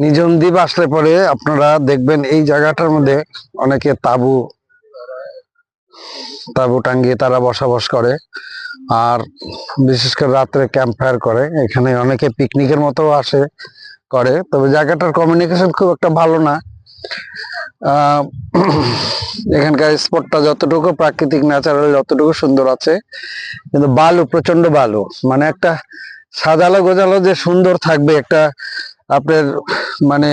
নিজন দ্বীপ আসলে পরে আপনারা দেখবেন এই জায়গাটার মধ্যে অনেকে তাবু তাবু টাঙ্গিয়ে তারা বসবাস করে। আর বিশেষ করে রাত্রে ক্যাম্প ফায়ার করে। এখানে অনেকে পিকনিকের মতো আসে, করে। তবে জায়গাটার কমিউনিকেশন খুব একটা ভালো না। এখানকার স্পটটা যতটুকু প্রাকৃতিক ন্যাচারাল যতটুকু সুন্দর আছে, কিন্তু বালু প্রচণ্ড বালু। মানে একটা সাজালো গোজালো যে সুন্দর থাকবে একটা আপনার মানে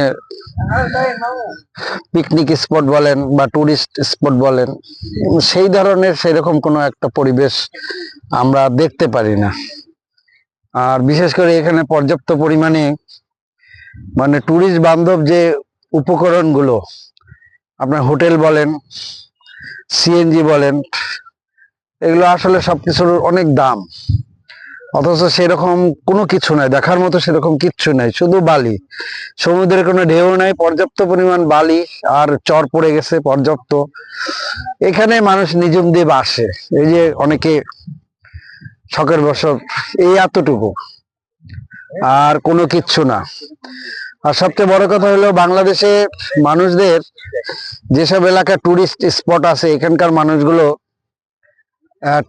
পিকনিক স্পট বলেন বা টুরিস্ট স্পট বলেন, সেই ধরনের সেরকম কোনো একটা পরিবেশ আমরা দেখতে পারি না। আর বিশেষ করে এখানে পর্যাপ্ত পরিমাণে মানে টুরিস্ট বান্ধব যে উপকরণগুলো, আপনার হোটেল বলেন সিএনজি বলেন, এগুলো আসলে সবকিছুর অনেক দাম। অথচ সেরকম কোনো কিছু নাই, দেখার মতো সেরকম কিচ্ছু নাই, শুধু বালি। সমুদ্রের কোনো ঢেউ নাই, পর্যাপ্ত পরিমাণ বালি, আর চর পড়ে গেছে পর্যাপ্ত। এখানে মানুষ নিজম দিয়ে বাসে। এই যে অনেকে শখের বছর এই এতটুকু, আর কোনো কিচ্ছু না। আর সবচেয়ে বড় কথা হলো, বাংলাদেশে মানুষদের যেসব এলাকা টুরিস্ট স্পট আছে, এখানকার মানুষগুলো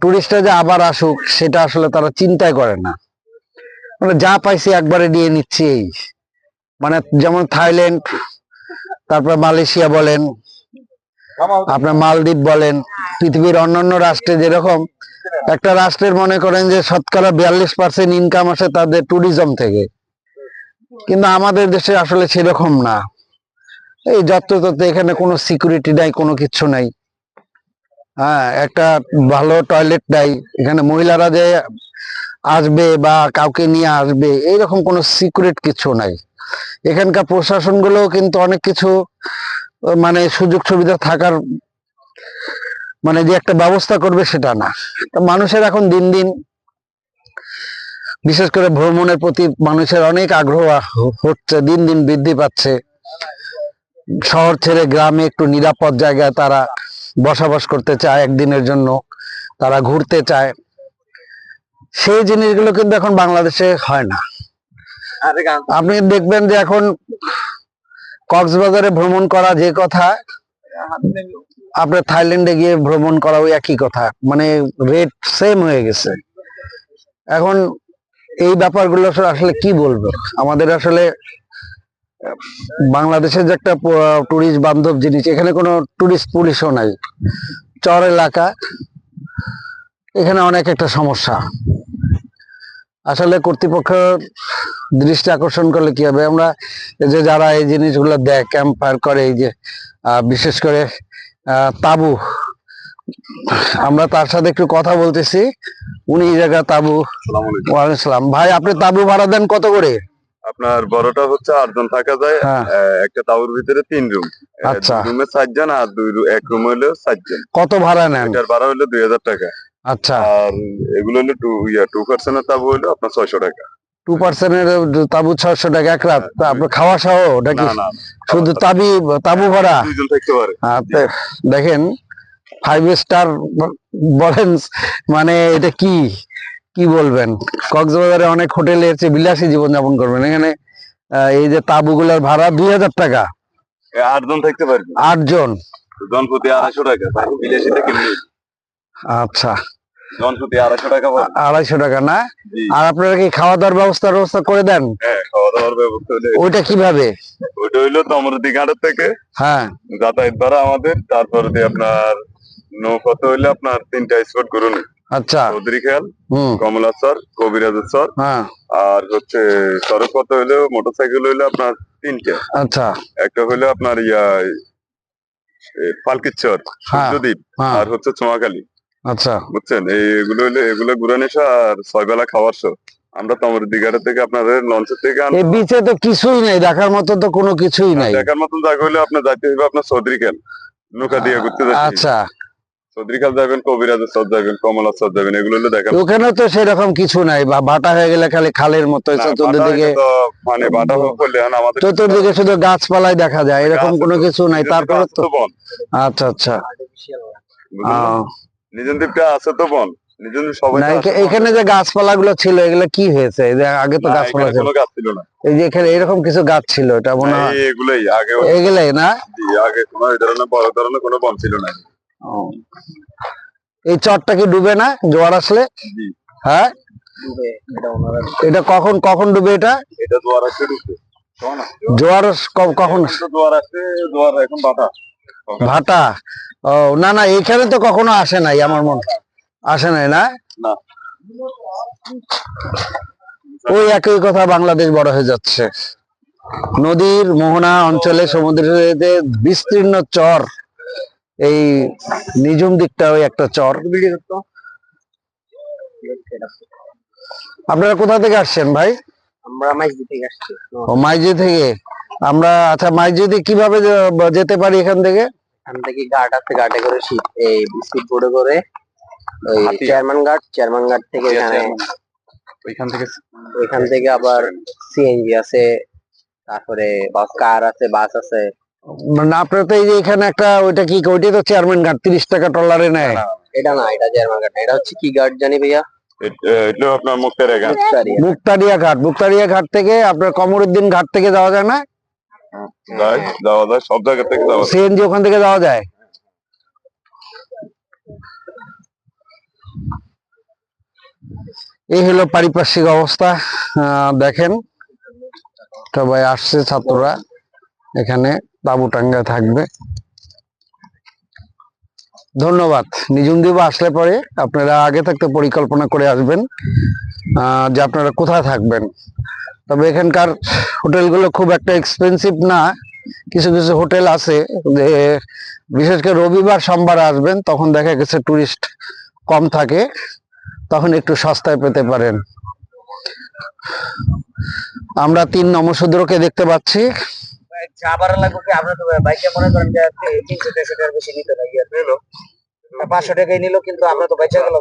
টুরিস্টরা যে আবার আসুক, সেটা আসলে তারা চিন্তাই করে না। মানে যা পাইছি একবারে নিয়ে নিচ্ছি এই। মানে যেমন থাইল্যান্ড, তারপর মালয়েশিয়া বলেন, আপনার মালদ্বীপ বলেন, পৃথিবীর অন্যান্য রাষ্ট্রে যেরকম, একটা রাষ্ট্রের মনে করেন যে শতকরা বিয়াল্লিশ পার্সেন্ট ইনকাম আসে তাদের ট্যুরিজম থেকে। কিন্তু আমাদের দেশে আসলে সেরকম না। এই যত তত এখানে কোনো সিকিউরিটি নাই, কোনো কিছু নাই। হ্যাঁ একটা ভালো টয়লেট নাই এখানে মহিলারা যে আসবে বা কাউকে নিয়ে আসবে, এইরকম কোনো সিক্রেট কিছু নাই। এখানকার প্রশাসনগুলো কিন্তু অনেক কিছু মানে সুযোগ সুবিধা থাকার মানে যে একটা ব্যবস্থা করবে সেটা না। মানুষের এখন দিন দিন, বিশেষ করে ভ্রমণের প্রতি মানুষের অনেক আগ্রহ হচ্ছে, দিন দিন বৃদ্ধি পাচ্ছে। শহর ছেড়ে গ্রামে একটু নিরাপদ জায়গায় তারা বসবাস করতে চায় একদিনের জন্য তারা ঘুরতে চায় সেই জিনিসগুলো কিন্তু এখন বাংলাদেশে হয় না। আপনি দেখবেন যে এখন কক্সবাজারে ভ্রমণ করা যে কথা আপনার থাইল্যান্ডে গিয়ে ভ্রমণ করা ওই একই কথা মানে রেট সেম হয়ে গেছে। এখন এই ব্যাপারগুলো আসলে- আসলে কি বলব? আমাদের আসলে বাংলাদেশের যে একটা টুরিস্ট বান্ধব জিনিস এখানে কোনো টুরিস্ট পুলিশও নাই। চর এলাকা এখানে অনেক একটা সমস্যা। আসলে কর্তৃপক্ষ দৃষ্টি আকর্ষণ করলে কি হবে? আমরা যে যারা এই জিনিসগুলো দেয় ক্যাম্প ফায়ার করে এই যে বিশেষ করে আহ, তাবু আমরা তার সাথে একটু কথা বলতেছি। উনি এই জায়গা তাবু ওয়ালাইকুম ভাই আপনি তাবু ভাড়া দেন কত করে? আপনার বড়টা হচ্ছে আটজন থাকা যায় হ্যাঁ। একটা তাবুর ভিতরে তিন রুম আচ্ছা। রুমে চারজন আর দুই রু- এক রুম হলো চারজন। কত ভাড়া নেন? এটার ভাড়া হলো দুই হাজার টাকা। আচ্ছা। আর এগুলো হলো টু ইয়া টু পার্সেন্টের তাবু হলো আপনার ছয়শো টাকা। টু পার্সেন্টের তাবু ছয়শো টাকা এক রাত। তা আপনার খাওয়া সহ নাকি? শুধু তাবি তাবু ভাড়া? দুইজন থাকতে পারে। দেখেন ফাইভ স্টার বলেন মানে এটা কি? কি বলবেন? কক্সবাজারে অনেক হোটেলে এসে বিলাসী জীবনযাপন করবেন। এখানে এই যে তাবুগুলোর ভাড়া দুই হাজার টাকা। আটজন থাকতে পারবে? আটজন? জন প্রতি আড়াইশো টাকা। বিলাসীটা কেমনি আচ্ছা। আড়াইশো টাকা না? আর আপনারা কি খাওয়া দাওয়ার ব্যবস্থা ব্যবস্থা করে দেন? হ্যাঁ খাওয়া দাওয়ার ব্যবস্থা ওইটা কীভাবে? ওইটা হইল ঘাটের থেকে। হ্যাঁ। যাতায়াত ভাড়া আমাদের। তারপর আপনার নৌপথে হইলে আপনার তিনটা স্পট করুন আচ্ছা। চৌধুরী খেয়াল কবিরাজের হ্যাঁ। আর হচ্ছে সড়ক পথে হইলেও মোটরসাইকেল হইলে আপনার তিনটে। আচ্ছা। একটা হইল আপনার ইয়া হ্যাঁ। সূর্যদ্বীপ হ্যাঁ। আর হচ্ছে আচ্ছা। বুঝছেন? হইলে এগুলো আর ছয় বেলা খাওয়ার শো। আমরা তোমার দিঘাটা থেকে আপনাদের লঞ্চের থেকে আন- এই বিচে তো কিছুই নাই দেখার মতো তো কোনো কিছুই নাই। দেখার মতন জায়গা হইলে আপনার যাইতে হবে আপনার চৌধুরী খেল নৌকা দিয়ে ঘুরতে যাচ্ছি। আচ্ছা। যাবেন কবিরাজের সব যাবেন কমলা যাবেন এগুলো হলে ওখানে তো সেরকম কিছু নাই বা বাটা হয়ে গেলে খালি খালের মতো চতুর্দিকে মানে বাটা করলে এখন আমাদের চতুর্দিকে শুধু গাছপালাই দেখা যায় এরকম কোনো কিছু নাই তারপরে তো বন। আচ্ছা আচ্ছা। নিজের দ্বীপটা আছে তো বন। এখানে যে গাছপালা গুলো ছিল এগুলো কি হয়েছে? এই যে আগে তো গাছপালা ছিল। গাছ ছিল না। এই যে এখানে এরকম কিছু গাছ ছিল এটা মনে হয় এগুলোই আগে এগুলাই না? আগে কোনো ধরনের বড় ধরনের কোনো বন ছিল না। এই চরটা কি ডুবে না? জোয়ার আসলে? হ্যাঁ? এটা কখন কখন ডুবে এটা? জোয়ার কখন এখন ভাটা? ও না না এখানে তো কখনো আসে নাই আমার মন। আসে নাই না? না। ওই একই কথা বাংলাদেশ বড় হয়ে যাচ্ছে। নদীর মোহনা অঞ্চলে সমুদ্রের বিস্তীর্ণ চর এই নিজুম দিকটা ওই একটা চর। আপনারা কোথা থেকে আসছেন ভাই? আমরা মাইজি থেকে আসছি। ও মাইজি থেকে? আমরা আচ্ছা মাইজিতে কীভাবে যেতে পারি এখান থেকে? এখান থেকে ঘাট আছে ঘাটে করে শীত এই স্পিড বোর্ডে করে ওই। চেয়ারম্যান ঘাট চেয়ারম্যান ঘাট থেকে এখানে ওইখান থেকে ওইখান থেকে আবার সিএনজি আছে তারপরে বাস কার আছে বাস আছে। মানে আপনারা তো এই যে এখানে একটা ওইটা কি ওইটাই তো চেয়ারম্যান ঘাট তিরিশ টাকা টলারে নেয়। এটা না এটা চেয়ারম্যান ঘাট এটা হচ্ছে কি ঘাট জানি ভাইয়া? এটা আপনার মুক্তারিয়া। মুক্তারিয়া। ঘাট মুক্তারিয়া ঘাট থেকে আপনার কমরুদ্দিন ঘাট থেকে যাওয়া যায় না? যায় যাওয়া যায় সব জায়গা থেকে যাওয়া যায়। সিএনজি ওখান থেকে যাওয়া যায়? এই হলো পারিপার্শ্বিক অবস্থা আহ, দেখেন। সবাই আসছে ছাত্ররা এখানে। তাবু টাঙ্গা থাকবে। ধন্যবাদ। নিজুম দ্বীপ আসলে পরে আপনারা আগে থাকতে পরিকল্পনা করে আসবেন যে আপনারা কোথায় থাকবেন। তবে এখানকার হোটেলগুলো খুব একটা এক্সপেন্সিভ না। কিছু কিছু হোটেল আছে যে বিশেষ করে রবিবার, সোমবার আসবেন, তখন দেখা গেছে টুরিস্ট কম থাকে, তখন একটু সস্তায় পেতে পারেন। আমরা তিন নমসূদ্রকে দেখতে পাচ্ছি। চা বাড়া লাগবে কি আমরা তো বাইকে মনে করেন যে তিনশো দেড়শো টাকার বেশি নিতে লাগে পাঁচশো টাকাই নিল কিন্তু আমরা তো বেঁচে গেল